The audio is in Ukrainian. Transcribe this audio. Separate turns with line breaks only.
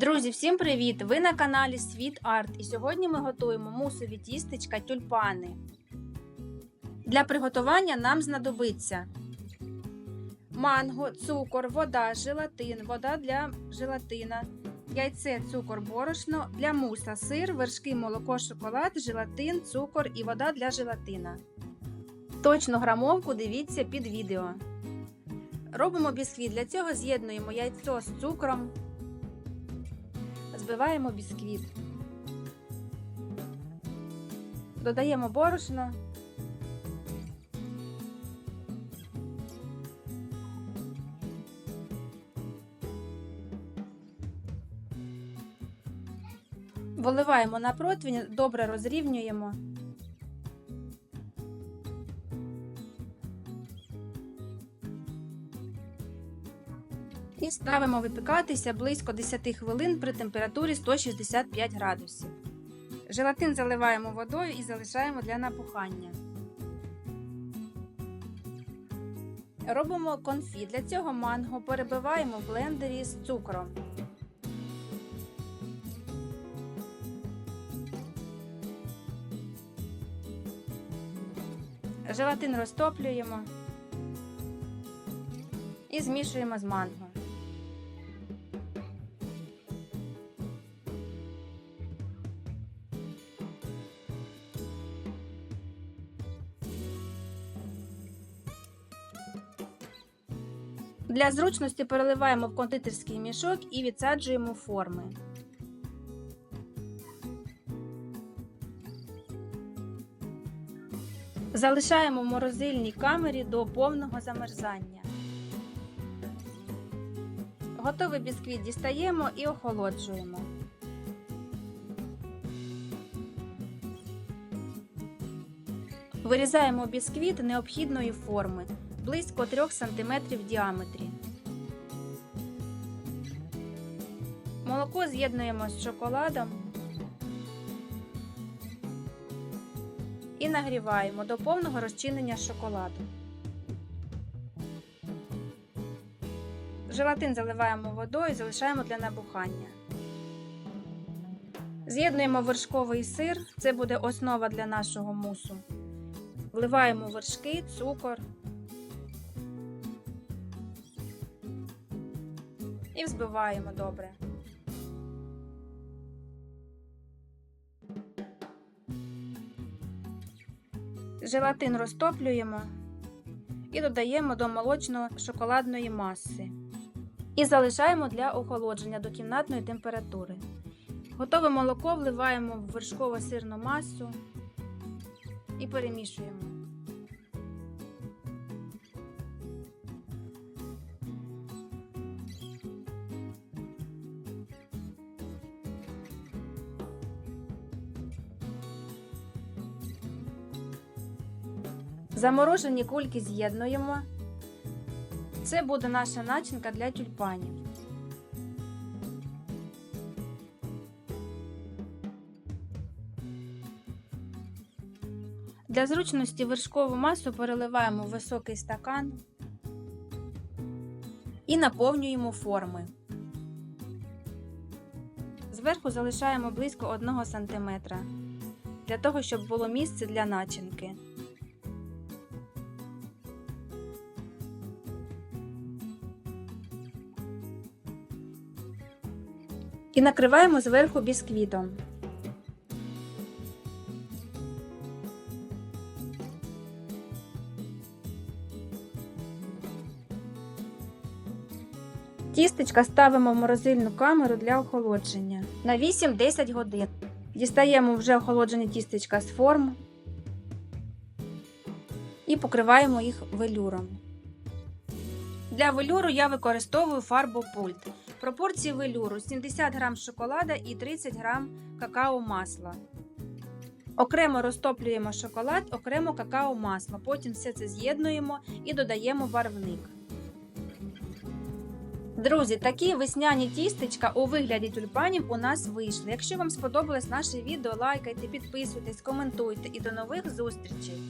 Друзі, всім привіт! Ви на каналі Світ Арт і сьогодні ми готуємо мусові тістечка тюльпани. Для приготування нам знадобиться манго, цукор, вода, желатин, вода для желатина, яйце, цукор, борошно, для муса, сир, вершки, молоко, шоколад, желатин, цукор і вода для желатина. Точну грамовку дивіться під відео. Робимо бісквіт. Для цього з'єднуємо яйцо з цукром. Збиваємо бісквіт. Додаємо борошно. Виливаємо на противень, добре розрівнюємо. І ставимо випікатися близько 10 хвилин при температурі 165 градусів. Желатин заливаємо водою і залишаємо для набухання. Робимо конфі. Для цього манго перебиваємо в блендері з цукром. Желатин розтоплюємо і змішуємо з манго. Для зручності переливаємо в кондитерський мішок і відсаджуємо форми. Залишаємо в морозильній камері до повного замерзання. Готовий бісквіт дістаємо і охолоджуємо. Вирізаємо бісквіт необхідної форми близько 3 см в діаметрі. Молоко з'єднуємо з шоколадом і нагріваємо до повного розчинення шоколаду. Желатин заливаємо водою і залишаємо для набухання. З'єднуємо вершковий сир, це буде основа для нашого мусу. Вливаємо вершки, цукор і взбиваємо добре. Желатин розтоплюємо і додаємо до молочно-шоколадної маси. І залишаємо для охолодження до кімнатної температури. Готове молоко вливаємо в вершково сирну масу і перемішуємо. Заморожені кульки з'єднуємо. Це буде наша начинка для тюльпанів. Для зручності вершкову масу переливаємо в високий стакан і наповнюємо форми. Зверху залишаємо близько 1 см для того, щоб було місце для начинки. І накриваємо зверху бісквітом. Тістечка ставимо в морозильну камеру для охолодження на 8-10 годин. Дістаємо вже охолоджені тістечка з форм і покриваємо їх велюром. Для велюру я використовую фарбу пульт. Пропорції велюру 70 г шоколада і 30 г какао масла. Окремо розтоплюємо шоколад, окремо какао масло. Потім все це з'єднуємо і додаємо барвник. Друзі, такі весняні тістечка у вигляді тюльпанів у нас вийшли. Якщо вам сподобалось наше відео, лайкайте, підписуйтесь, коментуйте і до нових зустрічей!